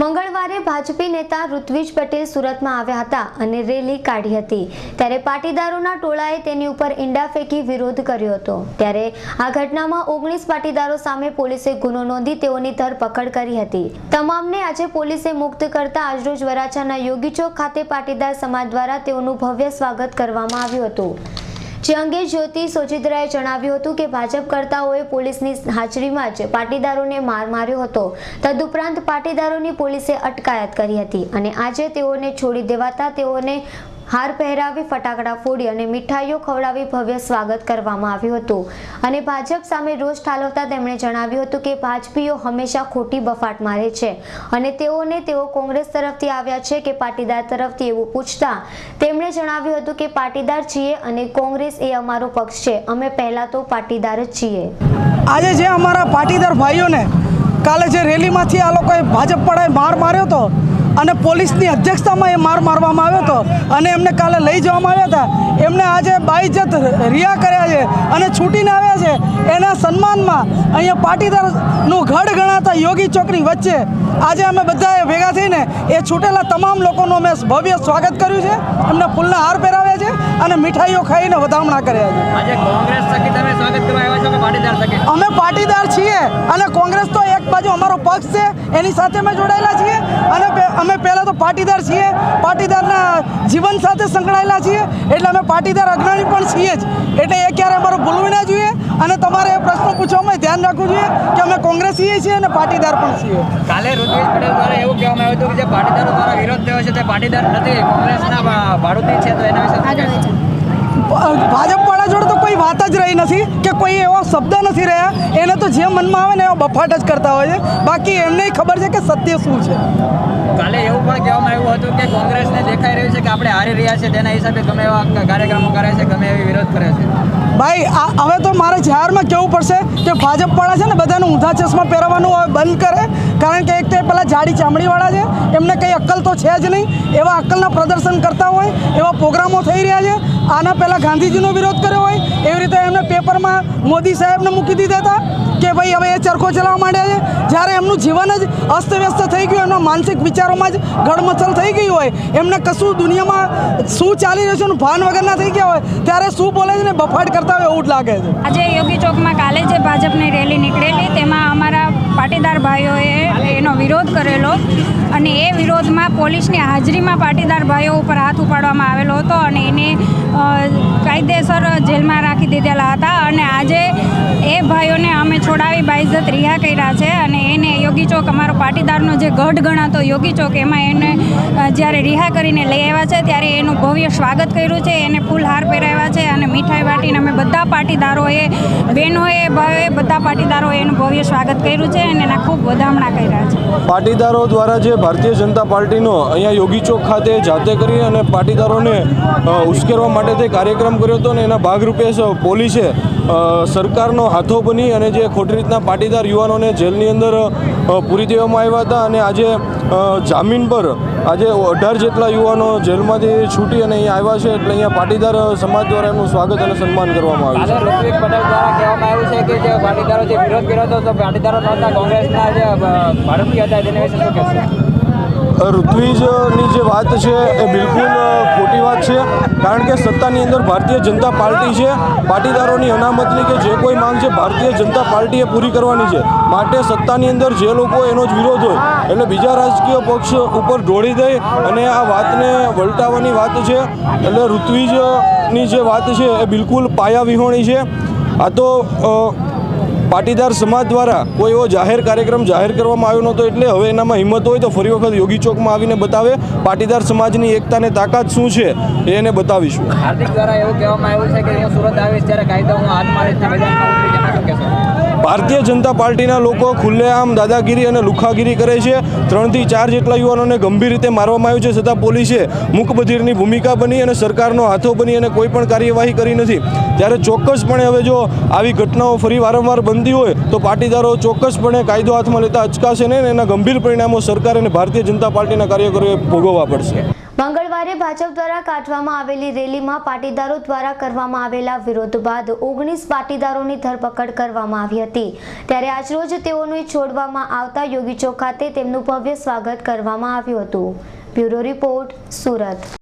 મંગળવારે ભાજપી નેતા ઋત્વિજ પટેલ સુરતમાં આવ્યા હતા અને રેલી કાઢી હતી. ત્યારે પાટીદારોના ટોળાએ તેની ઉપર ઈંડા ફેંકી વિરોધ કર્યો હતો. ત્યારે આ ઘટનામાં ઓગણીસ પાટીદારો સામે પોલીસે ગુનો નોંધી તેઓની ધરપકડ કરી હતી. તમામને આજે પોલીસે મુક્ત કરતા આજરોજ વરાછાના યોગી ચોક ખાતે પાટીદાર સમાજ દ્વારા તેઓનું ભવ્ય સ્વાગત કરવામાં આવ્યું હતું. જે અંગે જ્યોતિ સોજિત્રાએ જણાવ્યું હતું કે ભાજપ કરતાઓએ પોલીસની હાજરીમાં જ પાટીદારોને માર માર્યો હતો. તદુપરાંત પાટીદારોની પોલીસે અટકાયત કરી હતી અને આજે તેઓને છોડી દેવાતા તેઓને હાર પહેરાવી ફટાકડા ફોડી અને મીઠાઈઓ ખવડાવી ભવ્ય સ્વાગત કરવામાં આવ્યું હતું. અને ભાજપ સામે રોષ ઠાલવતા તેમણે જણાવ્યું હતું કે ભાજપીઓ હંમેશા ખોટી બફાટ મારે છે અને તેઓને તેઓ કોંગ્રેસ તરફથી આવ્યા છે કે પાટીદાર તરફથી એવું પૂછતા. તેમણે જણાવ્યું હતું કે પાટીદાર છીએ અને કોંગ્રેસ એ અમારો પક્ષ છે. અમે પહેલા તો પાટીદાર જ છીએ. આજે જે અમારા પાટીદાર ભાઈઓને કાલે જે રેલીમાંથી આ લોકોએ ભાજપ પડાએ માર માર્યો હતો અને પોલીસની અધ્યક્ષતામાં એ માર મારવામાં આવ્યો હતો. અને એમને કાલે લઈ જવામાં આવ્યા હતા. એમને આજે બાઈજત રિયા કર્યા છે અને છૂટીને આવ્યા છે. એના સન્માનમાં અહીંયા પાટીદારનું ગઢ ગણાતા યોગી ચોકની વચ્ચે આજે અમે બધાએ ભેગા થઈને એ છૂટેલા તમામ લોકોનું અમે ભવ્ય સ્વાગત કર્યું છે. એમને ફૂલના હાર પહેરાવ્યા છે અને મીઠાઈઓ ખાઈને વધામણા કર્યા છે. અમે પાટીદાર છીએ અને કોંગ્રેસ તો અમારો પક્ષ છે એની સાથે અમે જોડાયેલા છીએ અને અમે પહેલાં તો પાટીદાર છીએ પાટીદારના જીવન સાથે સંકળાયેલા છીએ એટલે અમે પાટીદાર અગ્રણી પણ છીએ જ. એટલે એ ક્યારે અમારો ભૂલવું ના જોઈએ અને તમારે એ પ્રશ્ન પૂછવામાં ધ્યાન રાખવું જોઈએ કે અમે કોંગ્રેસીએ છીએ અને પાટીદાર પણ છીએ. કાલે ઋત્વિજ પટેલ દ્વારા એવું કહેવામાં આવ્યું હતું કે જે પાટીદારો દ્વારા વિરોધ થયો છે તે પાટીદાર નથી કોંગ્રેસના ભાડુતી છે તો એના વિશે શું કહેશો? જોડે તો કોઈ વાત જ રહી નથી કે કોઈ એવો શબ્દ નથી રહ્યા. એને તો જે મનમાં આવે ને એવો બફાટ જ કરતા હોય છે. બાકી એમને ખબર છે કે સત્ય શું છે. કાલે એવું પણ કહેવામાં આવ્યું હતું કે કોંગ્રેસને દેખાઈ રહ્યું છે કે આપણે હારી રહ્યા છે તેના હિસાબે ગમે એવા કાર્યક્રમો કરે છે ગમે એવી વિરોધ કરે છે. ભાઈ આ હવે તો મારે જાહેરમાં કહેવું પડશે કે ભાજપવાળા છે ને બધાને ઊંધા ચશ્મા પહેરવાનું હવે બંધ કરે. કારણ કે જાડી ચામડીવાળા છે, એમને કંઈ અક્કલ તો છે જ નહીં. એવા અક્કલના પ્રદર્શન કરતા હોય, એવા પ્રોગ્રામો થઈ રહ્યા છે. આના પહેલાં ગાંધીજીનો વિરોધ કર્યો હોય, એવી રીતે એમને પેપરમાં મોદી સાહેબને મૂકી દીધા હતા કે ભાઈ હવે એ ચરખો ચલાવવા માંડ્યા છે. જ્યારે એમનું જીવન જ અસ્તવ્યસ્ત થઈ ગયું, એમના માનસિક વિચારોમાં જ ગડમચલ થઈ ગઈ હોય, એમને કશું દુનિયામાં શું ચાલી રહ્યું છે એનું ભાન વગરના થઈ ગયા હોય, ત્યારે શું બોલે છે ને બફાટ કરતા હોય એવું જ લાગે છે. આજે યોગી ચોકમાં કાલે જે ભાજપની રેલી નીકળેલી, તેમાં અમારા પાટીદાર ભાઈઓએ વિરોધ કરેલો અને એ વિરોધમાં પોલીસની હાજરીમાં પાટીદાર ભાઈઓ ઉપર હાથ ઉપાડવામાં આવેલો હતો અને એને કાયદેસર જેલમાં રાખી દીધેલા હતા અને આજે એ ભાઈઓને અમે છોડાવી બાઇઝત રિહા કર્યા છે અને એને યોગી ચોક અમારો પાટીદારનો જે ગઢ ગણાતો યોગી ચોક, એમાં એને જ્યારે રિહા કરીને લઈ આવ્યા છે, ત્યારે એનું ભવ્ય સ્વાગત કર્યું છે, એને ફૂલહાર પહેરાવ્યા છે અને મીઠાઈ વાટીને અમે બધા પાટીદારોએ, બહેનોએ, ભાઈઓએ બધા પાટીદારોએ એનું ભવ્ય સ્વાગત કર્યું છે અને એના ખૂબ વધામણા કર્યા છે. પાટીદારો દ્વારા જે ભારતીય જનતા પાર્ટીનો અહીંયા યોગી ચોક ખાતે જાતે કરી અને પાટીદારોને ઉશ્કેરવા માટે તે કાર્યક્રમ કર્યો હતો અને એના ભાગરૂપે પોલીસે સરકારનો હાથો અને જે ખોટી રીતના પાટીદાર યુવાનોને જેલની અંદર પૂરી દેવામાં આવ્યા હતા અને આજે જામીન પર આજે અઢાર જેટલા યુવાનો જેલમાંથી છૂટી અને અહીંયા આવ્યા છે એટલે અહીંયા પાટીદાર સમાજ દ્વારા એમનું સ્વાગત અને સન્માન કરવામાં આવ્યું છે. દ્વારા પાટીદારો જે વિરોધ કર્યો હતો પાટીદારો નહોતા, કોંગ્રેસના જે ભારતીય હતા, તેના વિશે શું કહેશો? ઋત્વિજની જે વાત છે એ બિલકુલ ખોટી વાત છે. કારણ કે સત્તાની અંદર ભારતીય જનતા પાર્ટી છે. પાટીદારોની અનામતની કે જે કોઈ માંગ છે, ભારતીય જનતા પાર્ટીએ પૂરી કરવાની છે. માટે સત્તાની અંદર જે લોકો એનો જ વિરોધ હોય, એટલે બીજા રાજકીય પક્ષ ઉપર ઢોળી દઈ અને આ વાતને વલટાવવાની વાત છે. એટલે ઋત્વિજની જે વાત છે એ બિલકુલ પાયા વિહોણી છે. આ તો પાટીદાર સમાજ દ્વારા કોઈ એવો જાહેર કાર્યક્રમ જાહેર કરવામાં આવ્યો નહોતો એટલે હવે એનામાં હિંમત હોય તો ફરી વખત યોગી ચોકમાં આવીને બતાવે પાટીદાર સમાજની એકતાને તાકાત શું છે એ એને બતાવીશું. હાર્દિક દ્વારા એવું કહેવામાં આવ્યું છે કે સુરત આવીશ ત્યારે કાયદો હું હાથ ભારતીય જનતા પાર્ટીના લોકો ખુલ્લેઆમ દાદાગીરી અને લુખાગીરી કરે છે. ત્રણથી ચાર જેટલા યુવાનોને ગંભીર રીતે મારવામાં આવ્યું છે, છતાં પોલીસે મુખબધીરની ભૂમિકા બની અને સરકારનો હાથો બની અને કોઈ પણ કાર્યવાહી કરી નથી. ત્યારે ચોક્કસપણે હવે જો આવી ઘટનાઓ ફરી વારંવાર બનતી હોય, તો પાટીદારો ચોક્કસપણે કાયદો હાથમાં લેતા અચકાશે નહીં અને એના ગંભીર પરિણામો સરકાર અને ભારતીય જનતા પાર્ટીના કાર્યકરોએ ભોગવવા પડશે. મંગળવારે ભાજપ દ્વારા કાઢવામાં આવેલી રેલીમાં પાટીદારો દ્વારા કરવામાં આવેલા વિરોધ બાદ ઓગણીસ પાટીદારોની ધરપકડ કરવામાં આવી હતી. ત્યારે આજરોજ તેઓને છોડવામાં આવતા યોગી ચોક ખાતે તેમનું ભવ્ય સ્વાગત કરવામાં આવ્યું હતું. Bureau report, Surat.